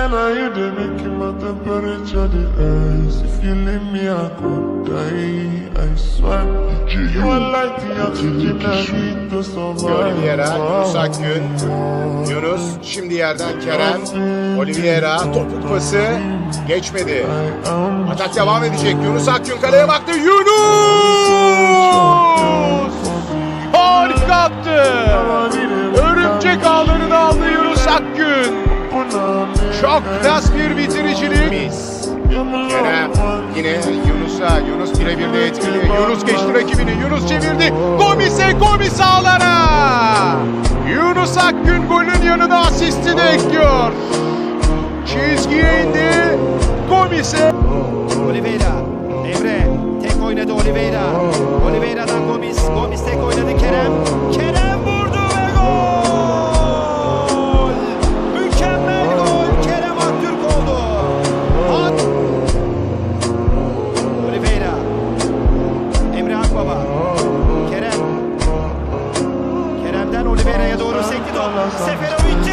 And I hear they make my temperature the ice. If you leave me, I could die. I swear. You are like the oxygen I need to survive. Oliveira, Yunus Akgün. Yunus şimdi yerden Kerem. Oliveira topuk pası geçmedi. Atak devam edecek. Yunus Akgün kaleye baktı. Yunus! Harika attı. Örümcek ağlarını aldı Yunus Akgün. Çok klas bir bitiricilik. Kerem yine Yunus'a. Yunus birebir de etkili. Yunus geçti rakibini. Yunus çevirdi. Gomis'e Gomis ağlara. Yunus Akgün golün yanına asisti de ekliyor. Çizgiye indi. Gomis'e. Oliveira, Emre, tek oynadı Oliveira. Oliveira'dan Gomis, Oliveira'ya doğru sekti top. Seferovic